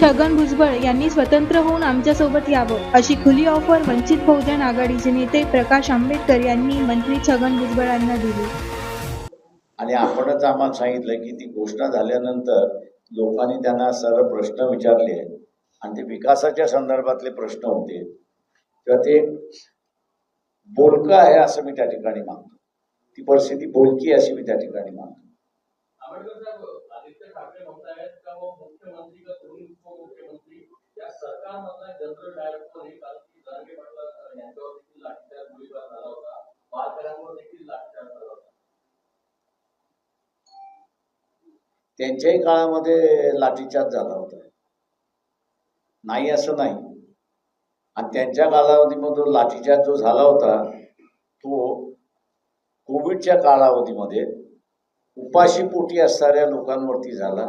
छगन भुजबळ यांनी स्वतंत्र होऊन आमच्यासोबत यावं अशी खुली ऑफर वंचित बहुजन आघाडीचे नेते प्रकाश आंबेडकर यांनी मंत्री छगन भुजबळांना दिली. आणि आपणच आम्हाला सांगितलं की ती घोषणा झाल्यानंतर लोकांनी त्यांना सर्व प्रश्न विचारले आणि ते विकासाच्या संदर्भातले प्रश्न होते. तेव्हा ते बोलकं आहे असं मी त्या ठिकाणी मानतो. ती परिस्थिती बोलकी आहे अशी मी त्या ठिकाणी मानतो. त्यांच्याही काळामध्ये लाठीचार्ज झाला होता. नाही असं नाही. आणि त्यांच्या कालावधीमधून लाठीचार्ज जो झाला होता तो कोविडच्या कालावधीमध्ये उपाशी पोटी असणाऱ्या लोकांवरती झाला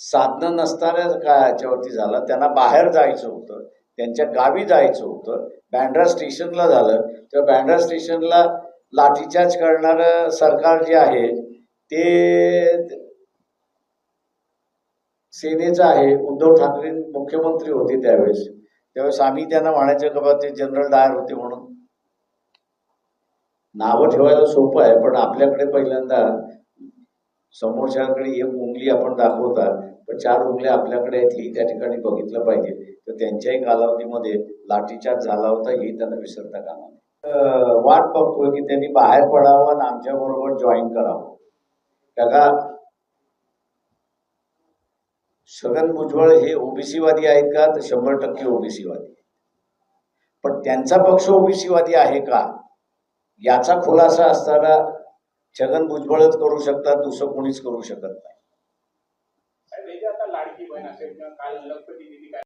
साधनं नसणाऱ्या काळाच्यावरती झाला त्यांना बाहेर जायचं होतं त्यांच्या गावी जायचं होतं बँड्रा स्टेशनला झालं. तर बँड्रा स्टेशनला लाठीचार्ज करणारं सरकार जे आहे ते सेनेचं आहे. उद्धव ठाकरे मुख्यमंत्री होते त्यावेळेस. त्यावेळेस आम्ही त्यांना म्हणायचं का ते जनरल डायर होते म्हणून. नावं ठेवायला सोपं आहे पण आपल्याकडे पहिल्यांदा समोरच्याकडे एक उंगली आपण दाखवतात पण चार उंगल्या आपल्याकडे आहेत ही त्या ठिकाणी बघितलं पाहिजे. तर त्यांच्याही कालावधीमध्ये लाठीचार्ज झाला होता ही त्यांना विसरता कामा नये. वाट बघतोय की त्यांनी बाहेर पडावं आणि आमच्या बरोबर जॉईन करावं. का छगन भुजबळ हे ओबीसीवादी आहेत का? तर शंभर टक्के ओबीसीवादी पण त्यांचा पक्ष ओबीसीवादी आहे का? याचा खुलासा असताना छगन भुजबळच करू शकतात दुसरं कोणीच करू शकत नाही.